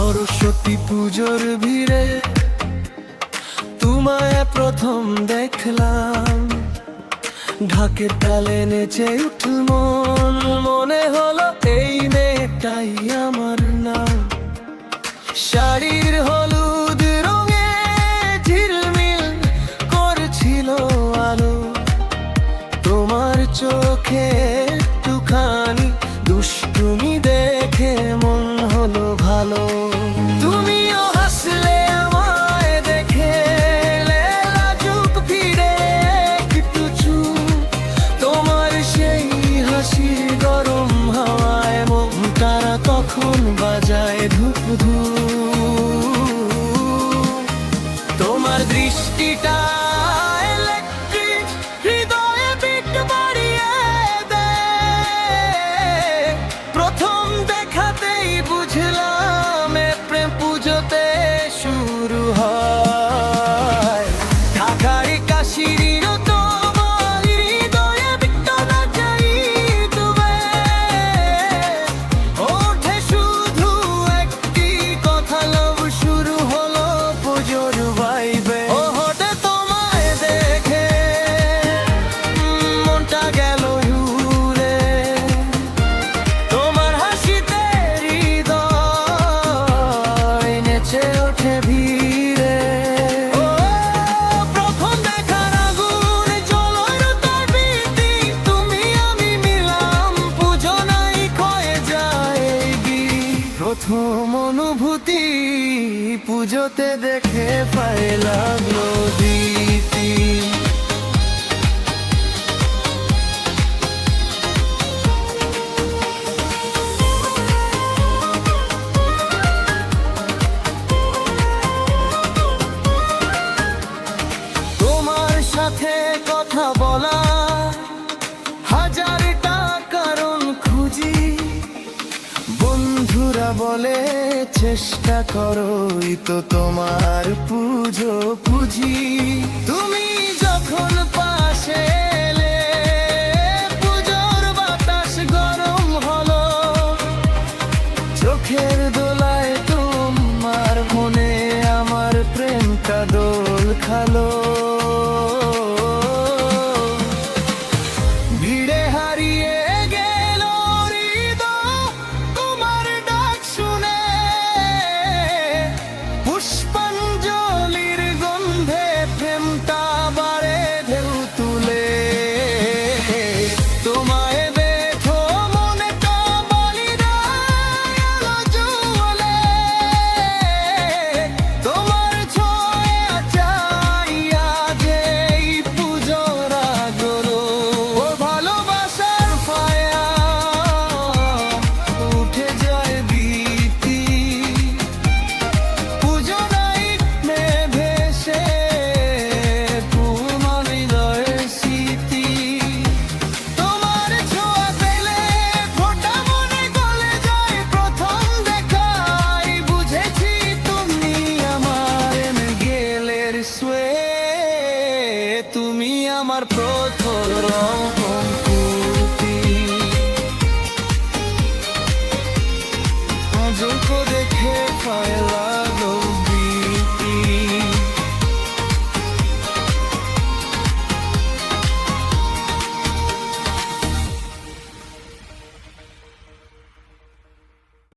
সরস্বতী পুজোর ভিড়ে তোমায় প্রথম দেখলাম। ঢাকের তালে নেচে উঠল মন। মনে হলো এই মেয়েটাই আমার নাম। শাড়ির হলুদ রঙে ঝিলমিল করছিল আলো। তোমার চোখে hard. প্রথম অনুভূতি পুজোতে দেখে পাইলাম নদীতি তোমার সাথে কথা বলা বলে চেষ্টা করো তো তোমার পুজো পুজি। তুমি যখন পাশে পুজোর বাতাস গরম চোখের দোলায় তোমার মনে আমার দোল খালো। ভিড়ে Bush. তুমি আমার প্রথম দেখে পাইল